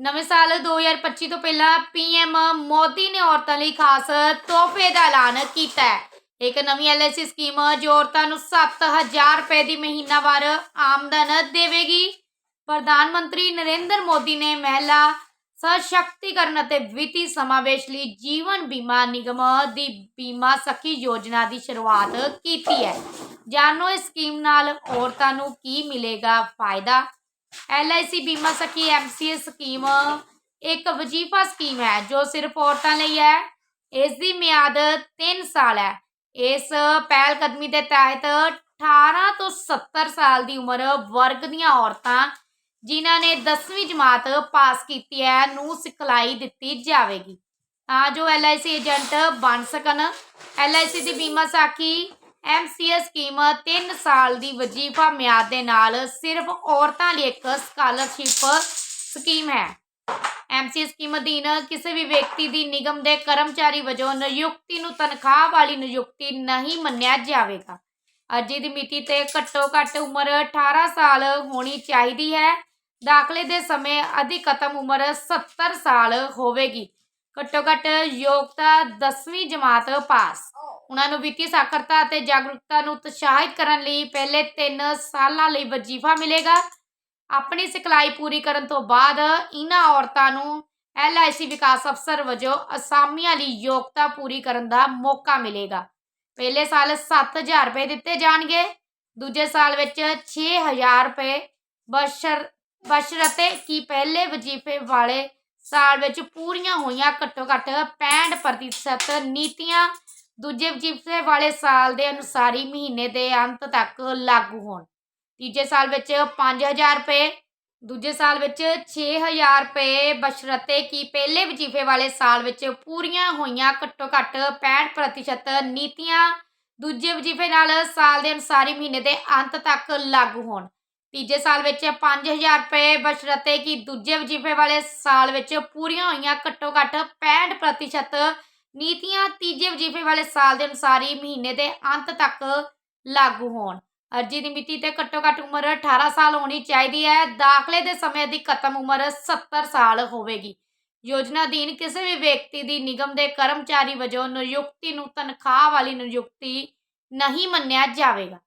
ਨਵੇਂ ਸਾਲ 2025 ਤੋਂ ਪਹਿਲਾਂ ਪੀਐਮ ਮੋਦੀ ਨੇ ਔਰਤਾਂ ਲਈ ਖਾਸ ਤੋਹਫੇ ਦਾ ਐਲਾਨ ਕੀਤਾ ਹੈ। ਇੱਕ ਨਵੀਂ ਐਲਆਈਸੀ ਸਕੀਮ ਜੋ ਔਰਤਾਂ ਨੂੰ 7000 ਰੁਪਏ ਦੀ ਮਹੀਨਾਵਾਰ ਆਮਦਨ ਦੇਵੇਗੀ। ਪ੍ਰਧਾਨ ਮੰਤਰੀ ਨਰਿੰਦਰ ਮੋਦੀ ਨੇ ਮਹਿਲਾ ਸਸ਼ਕਤੀਕਰਨ ਅਤੇ ਵਿੱਤੀ ਸਮਾਵੇਸ਼ ਲਈ ਜੀਵਨ ਬੀਮਾ ਨਿਗਮ ਦੀ ਬੀਮਾ ਸਖੀ ਯੋਜਨਾ ਦੀ ਸ਼ੁਰੂਆਤ ਕੀਤੀ ਹੈ। ਜਾਣੋ ਇਸ ਸਕੀਮ ਨਾਲ ਔਰਤਾਂ ਨੂੰ ਕੀ ਮਿਲੇਗਾ ਫਾਇਦਾ? ਐਲਆਈਸੀ ਬੀਮਾ ਸਖੀ ਐਮਸੀਏ ਸਕੀਮ ਇੱਕ ਵਜ਼ੀਫਾ ਸਕੀਮ ਹੈ, ਜੋ ਸਿਰਫ ਔਰਤਾਂ ਲਈ ਹੈ। ਇਸ ਦੀ ਮਿਆਦ 3 ਸਾਲ ਹੈ। ਇਸ ਪਹਿਲ ਕਦਮੀ ਦੇ ਤਹਿਤ 18 ਤੋਂ 70 ਸਾਲ ਦੀ ਉਮਰ ਵਰਗ ਦੀਆਂ ਔਰਤਾਂ, ਜਿਨ੍ਹਾਂ ਨੇ 10ਵੀਂ ਜਮਾਤ ਪਾਸ ਕੀਤੀ ਹੈ, ਨੂੰ ਸਿਖਲਾਈ ਦਿੱਤੀ ਜਾਵੇਗੀ। ਤਾਂ ਜੋ ਐਲਆਈਸੀ ਏਜੰਟ ਬਣ ਸਕਣ। ਐਲਆਈਸੀ ਦੀ ਬੀਮਾ ਸਾਖੀ ਐਮਸੀਐਸ ਸਕੀਮ 3 ਸਾਲ ਦੀ ਵਜ਼ੀਫਾ ਮਿਆਦ ਦੇ ਨਾਲ ਸਿਰਫ ਔਰਤਾਂ ਲਈ ਇੱਕ ਸਕਾਲਰਸ਼ਿਪ ਸਕੀਮ ਹੈ। ਐਮਸੀਐਸ ਸਕੀਮ ਅਧੀਨ ਕਿਸੇ ਵੀ ਵਿਅਕਤੀ ਦੀ ਨਿਗਮ ਦੇ ਕਰਮਚਾਰੀ ਵਜੋਂ ਨਿਯੁਕਤੀ ਨੂੰ ਤਨਖਾਹ ਵਾਲੀ ਨਿਯੁਕਤੀ ਨਹੀਂ ਮੰਨਿਆ ਜਾਵੇਗਾ। ਅਰਜੀ ਦੀ ਮਿਤੀ ਤੇ ਘੱਟੋ ਘੱਟ ਉਮਰ 18 ਸਾਲ ਹੋਣੀ ਚਾਹੀਦੀ ਹੈ। ਦਾਖਲੇ ਦੇ ਸਮੇਂ ਅਧਿਕਤਮ ਉਮਰ 70 ਸਾਲ ਹੋਵੇਗੀ। ਘੱਟੋ ਘੱਟ ਯੋਗਤਾ 10ਵੀਂ ਜਮਾਤ ਪਾਸ। ਉਹਨਾਂ ਨੂੰ ਵਿੱਤੀ ਸਾਖਰਤਾ ਅਤੇ ਜਾਗਰੂਕਤਾ ਨੂੰ ਉਤਸ਼ਾਹਿਤ ਕਰਨ ਲਈ ਪਹਿਲੇ 3 ਸਾਲਾਂ ਲਈ ਵਜ਼ੀਫਾ ਮਿਲੇਗਾ। ਆਪਣੀ ਸਿਖਲਾਈ ਪੂਰੀ ਕਰਨ ਤੋਂ ਬਾਅਦ ਇਹਨਾਂ ਔਰਤਾਂ ਨੂੰ ਐਲਆਈਸੀ ਵਿਕਾਸ ਅਫਸਰ ਵਜੋਂ ਅਸਾਮੀਆਂ ਲਈ ਯੋਗਤਾ ਪੂਰੀ ਕਰਨ ਦਾ ਮੌਕਾ ਮਿਲੇਗਾ। ਪਹਿਲੇ ਸਾਲ 7000 ਰੁਪਏ ਦਿੱਤੇ ਜਾਣਗੇ, ਦੂਜੇ ਸਾਲ ਵਿੱਚ 6000 ਰੁਪਏ ਬਸ਼ਰ ਬਸ਼ਰਤੇ ਕੀ ਪਹਿਲੇ ਵਜ਼ੀਫੇ ਵਾਲੇ ਸਾਲ ਵਿੱਚ ਪੂਰੀਆਂ ਹੋਈਆਂ ਘੱਟੋ ਘੱਟ 65% ਨੀਤੀਆਂ ਦੂਜੇ ਵਜ਼ੀਫੇ ਵਾਲੇ ਸਾਲ ਦੇ ਅਨੁਸਾਰ ਮਹੀਨੇ ਦੇ ਅੰਤ ਤੱਕ ਲਾਗੂ ਹੋਣ। ਤੀਜੇ ਸਾਲ ਵਿੱਚ 5000 ਰੁਪਏ, ਦੂਜੇ ਸਾਲ ਵਿੱਚ 6000 ਰੁਪਏ ਬਸ਼ਰਤੇ ਕਿ ਪਹਿਲੇ ਵਜ਼ੀਫੇ ਵਾਲੇ ਸਾਲ ਵਿੱਚ ਪੂਰੀਆਂ ਹੋਈਆਂ ਘੱਟੋ ਘੱਟ 65% ਨੀਤੀਆਂ ਦੂਜੇ ਵਜ਼ੀਫੇ ਨਾਲ ਸਾਲ ਦੇ ਅਨੁਸਾਰੀ ਮਹੀਨੇ ਦੇ ਅੰਤ ਤੱਕ ਲਾਗੂ ਹੋਣ। ਤੀਜੇ ਸਾਲ ਵਿੱਚ 5000 ਰੁਪਏ ਬਸ਼ਰਤੇ ਕਿ ਦੂਜੇ ਵਜ਼ੀਫੇ ਵਾਲੇ ਸਾਲ ਵਿੱਚ ਪੂਰੀਆਂ ਹੋਈਆਂ ਘੱਟੋ ਘੱਟ 65% ਨੀਤੀਆਂ ਤੀਜੇ ਵਜ਼ੀਫੇ ਵਾਲੇ ਸਾਲ ਦੇ ਅਨੁਸਾਰ ਹੀ ਮਹੀਨੇ ਦੇ ਅੰਤ ਤੱਕ ਲਾਗੂ ਹੋਣ। ਅਰਜੀ ਦੀ ਮਿਤੀ ਤੇ ਘੱਟੋ ਘੱਟ ਉਮਰ 18 ਸਾਲ ਹੋਣੀ ਚਾਹੀਦੀ ਹੈ। ਦਾਖਲੇ ਦੇ ਸਮੇਂ ਦੀ ਖਤਮ ਉਮਰ 70 ਸਾਲ ਹੋਵੇਗੀ। ਯੋਜਨਾ ਅਧੀਨ ਕਿਸੇ ਵੀ ਵਿਅਕਤੀ ਦੀ ਨਿਗਮ ਦੇ ਕਰਮਚਾਰੀ ਵਜੋਂ ਨਿਯੁਕਤੀ ਨੂੰ ਤਨਖਾਹ ਵਾਲੀ ਨਿਯੁਕਤੀ ਨਹੀਂ ਮੰਨਿਆ ਜਾਵੇਗਾ।